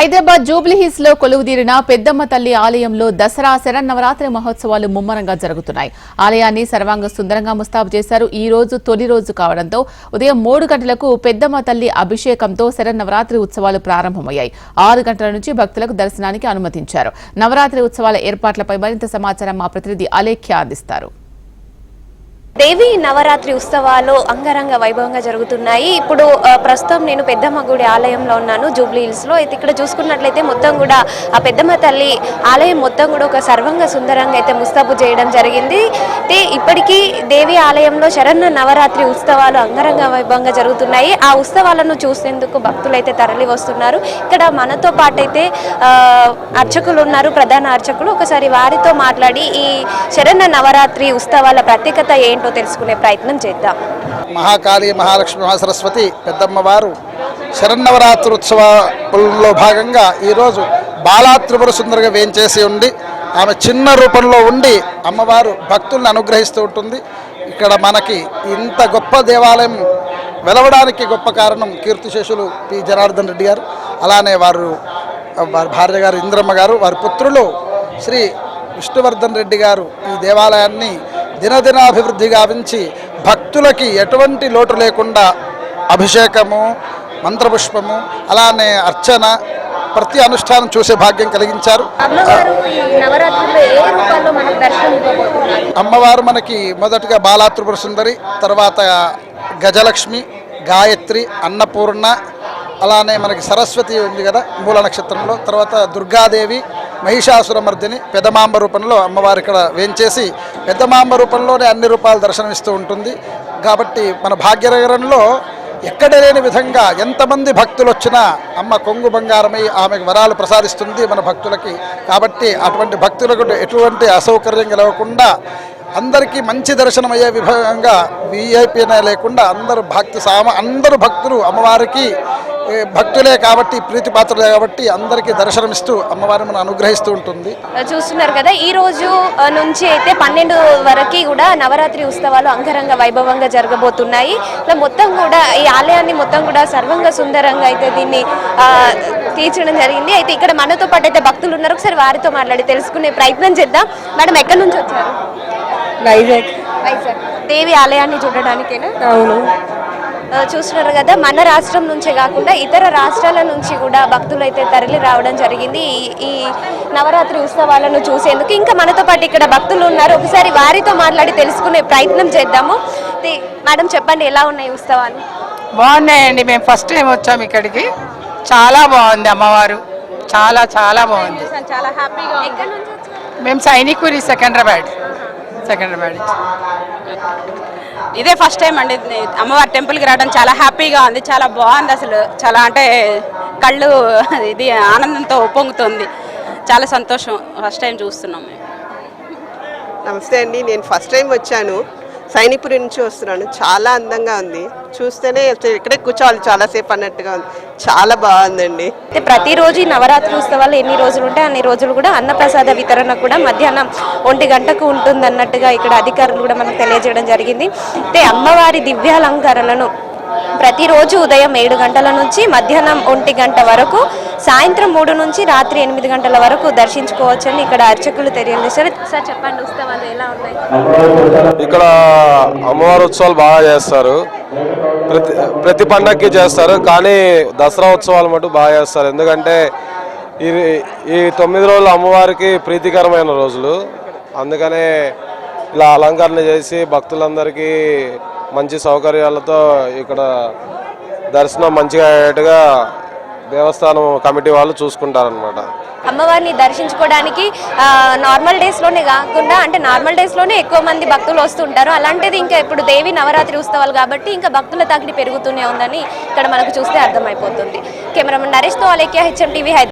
హైదరాబాద్ జూబ్లీహిల్స్లో కొలువుదీరిన పెద్దమ్మ తల్లి ఆలయంలో దసరా శరన్నవరాత్రి మహోత్సవాలు ముమ్మరంగా జరుగుతున్నాయి. ఆలయాన్ని సర్వాంగ సుందరంగా ముస్తాబు చేశారు. ఈ రోజు తొలి రోజు కావడంతో ఉదయం మూడు గంటలకు పెద్దమ్మ తల్లి అభిషేకంతో శరన్నవరాత్రి ఉత్సవాలు ప్రారంభమయ్యాయి. ఆరు గంటల నుంచి భక్తులకు దర్శనానికి అనుమతించారు. నవరాత్రి ఉత్సవాల ఏర్పాట్లపై మరింత సమాచారం మా ప్రతినిధి అలేఖ్య అందిస్తారు. దేవి నవరాత్రి ఉత్సవాలు అంగరంగ వైభవంగా జరుగుతున్నాయి. ఇప్పుడు ప్రస్తుతం నేను పెద్దమ్మ గుడి ఆలయంలో ఉన్నాను జూబ్లీ హిల్స్లో అయితే ఇక్కడ చూసుకున్నట్లయితే మొత్తం కూడా ఆ పెద్దమ్మ తల్లి ఆలయం మొత్తం కూడా ఒక సర్వంగా సుందరంగా అయితే ముస్తాబు చేయడం జరిగింది. అయితే ఇప్పటికీ దేవి ఆలయంలో శరణ నవరాత్రి ఉత్సవాలు అంగరంగ వైభవంగా జరుగుతున్నాయి. ఆ ఉత్సవాలను చూసేందుకు భక్తులు అయితే తరలి వస్తున్నారు. ఇక్కడ మనతో పాటు అయితే అర్చకులు ఉన్నారు ప్రధాన అర్చకులు. ఒకసారి వారితో మాట్లాడి ఈ శరన్న నవరాత్రి ఉత్సవాల ప్రత్యేకత ఏంటి? తెలుసుకునే ప్రయత్నం చేద్దాం. మహాకాళి మహాలక్ష్మి మహాసరస్వతి పెద్దమ్మవారు శరన్నవరాత్రి ఉత్సవంలో భాగంగా ఈరోజు బాలా త్రిపుర సుందరిగా వేంచేసి ఉండి ఆమె చిన్న రూపంలో ఉండి అమ్మవారు భక్తుల్ని అనుగ్రహిస్తూ ఉంటుంది. ఇక్కడ మనకి ఇంత గొప్ప దేవాలయం వెలవడానికి గొప్ప కారణం కీర్తిశేషులు పి. జనార్దన్ రెడ్డి గారు. అలానే వారు వారి భార్య గారు ఇంద్రమ్మ గారు. వారి పుత్రులు శ్రీ విష్ణువర్ధన్ రెడ్డి గారు ఈ దేవాలయాన్ని దినదినాభివృద్ధి గావించి భక్తులకి ఎటువంటి లోటు లేకుండా అభిషేకము మంత్రపుష్పము అలానే అర్చన ప్రతి అనుష్ఠానం చూసే భాగ్యం కలిగించారు. అమ్మవారు మనకు మొదటగా బాలా త్రిపుర సుందరి తర్వాత గజలక్ష్మి గాయత్రి అన్నపూర్ణ అలానే మనకి సరస్వతి ఉంది కదా మూల నక్షత్రంలో తర్వాత దుర్గాదేవి మహిషాసురమర్దిని పెదమాంబ రూపంలో అమ్మవారు ఇక్కడ వేంచేసి పెద్దమాంబ రూపంలోనే అన్ని రూపాలు దర్శనమిస్తూ ఉంటుంది. కాబట్టి మన భాగ్యనగరంలో ఎక్కడ లేని విధంగా ఎంతమంది భక్తులు వచ్చినా అమ్మ కొంగు బంగారమై ఆమెకు వరాలు ప్రసాదిస్తుంది మన భక్తులకి. కాబట్టి అటువంటి భక్తులకు ఎటువంటి అసౌకర్యం కలగకుండా అందరికీ మంచి దర్శనం అయ్యే విభాగంగా వీఐపీనే లేకుండా అందరూ భక్తి సామ అందరూ భక్తులు అమ్మవారికి భక్తులే కాబట్టి ప్రీతిపాత్రులే కాబట్టి అందరికీ దర్శనమిస్తూ అమ్మవారిని మనం అనుగ్రహిస్తూ ఉంటుంది. చూస్తున్నారు కదా ఈ రోజు నుంచి అయితే పన్నెండు వరకు కూడా నవరాత్రి ఉత్సవాలు అంగరంగ వైభవంగా జరగబోతున్నాయి. ఇలా మొత్తం కూడా ఈ ఆలయాన్ని మొత్తం కూడా సర్వంగా సుందరంగా అయితే దీన్ని ఆ, తీర్చడం జరిగింది. అయితే ఇక్కడ మనతో పాటు అయితే భక్తులు ఉన్నారు. ఒకసారి వారితో మాట్లాడి తెలుసుకునే ప్రయత్నం చేద్దాం. మేడం ఎక్కడి నుంచి వచ్చారు? వైజాగ్. వైజాగ్. దేవి ఆలయాన్ని చూడడానికేనా? అవును. చూస్తున్నారు కదా మన రాష్ట్రం నుంచే కాకుండా ఇతర రాష్ట్రాల నుంచి కూడా భక్తులు అయితే తరలి రావడం జరిగింది. ఈ- ఈ నవరాత్రి ఉత్సవాలను చూసేందుకు ఇంకా మనతో పాటు ఇక్కడ భక్తులు ఉన్నారు. ఒకసారి వారితో మాట్లాడి తెలుసుకునే ప్రయత్నం చేద్దాము. మేడం చెప్పండి ఎలా ఉన్నాయి ఉత్సవాలు? బాగున్నాయండి. మేము ఫస్ట్ టైం వచ్చాము ఇక్కడికి. చాలా బాగుంది అమ్మవారు. చాలా చాలా బాగుంది. చాలా హ్యాపీగా? మేము సైనికురి సెకండ్రాబాద్. సెకండ్రాబాద్. ఇదే ఫస్ట్ టైం అండి. అమ్మవారి టెంపుల్కి రావడం చాలా హ్యాపీగా ఉంది. చాలా బాగుంది అసలు. చాలా అంటే కళ్ళు ఇది ఆనందంతో ఉప్పొంగుతుంది. చాలా సంతోషం. ఫస్ట్ టైం చూస్తున్నాం మేము. నమస్తే అండి. నేను ఫస్ట్ టైం వచ్చాను. సైనిపురి నుంచి వస్తున్నాను. చాలా అందంగా ఉంది. చూస్తేనే ఇక్కడే కూర్చోవాలి చాలాసేపు అన్నట్టుగా ఉంది. చాలా బాగుందండి. అయితే ప్రతిరోజు నవరాత్రి ఉత్సవాలు ఎన్ని రోజులు ఉంటాయి? అన్ని రోజులు కూడా అన్నప్రసాద వితరణ కూడా మధ్యాహ్నం ఒంటి గంటకు ఉంటుంది అన్నట్టుగా ఇక్కడ అధికారులు కూడా మనకు తెలియజేయడం జరిగింది. అయితే అమ్మవారి దివ్యాలంకరణను ప్రతిరోజు ఉదయం ఏడు గంటల నుంచి మధ్యాహ్నం ఒంటి గంట వరకు సాయంత్రం మూడు నుంచి రాత్రి ఎనిమిది గంటల వరకు దర్శించుకోవచ్చని ఇక్కడ అర్చకులు తెలియజేశారు. సార్ చెప్పండి ఉత్సవాలు ఎలా ఉన్నాయి? ఇక్కడ అమ్మవారి ఉత్సవాలు బాగా చేస్తారు. ప్రతి ప్రతి పండగకి చేస్తారు కానీ దసరా ఉత్సవాలు మటు బాగా చేస్తారు. ఎందుకంటే ఇది ఈ తొమ్మిది రోజులు అమ్మవారికి ప్రీతికరమైన రోజులు. అందుకనే ఇలా అలంకరణ చేసి భక్తులందరికీ మంచి సౌకర్యాలతో ఇక్కడ దర్శనం మంచిగా అయ్యేట్టుగా దేవస్థానం కమిటీ వాళ్ళు చూసుకుంటారనమాట అమ్మవారిని దర్శించుకోవడానికి నార్మల్ డేస్లోనే కాకుండా అంటే నార్మల్ డేస్లోనే ఎక్కువ మంది భక్తులు వస్తుంటారు అలాంటిది ఇంకా ఇప్పుడు దేవి నవరాత్రి ఉత్సవాలు కాబట్టి ఇంకా భక్తుల తాకిడి పెరుగుతూనే ఉందని ఇక్కడ మనకు చూస్తే అర్థమైపోతుంది. కెమెరామెన్ నరేష్తో అలేఖ్య హెచ్ఎం టీవీ హైదరాబాద్.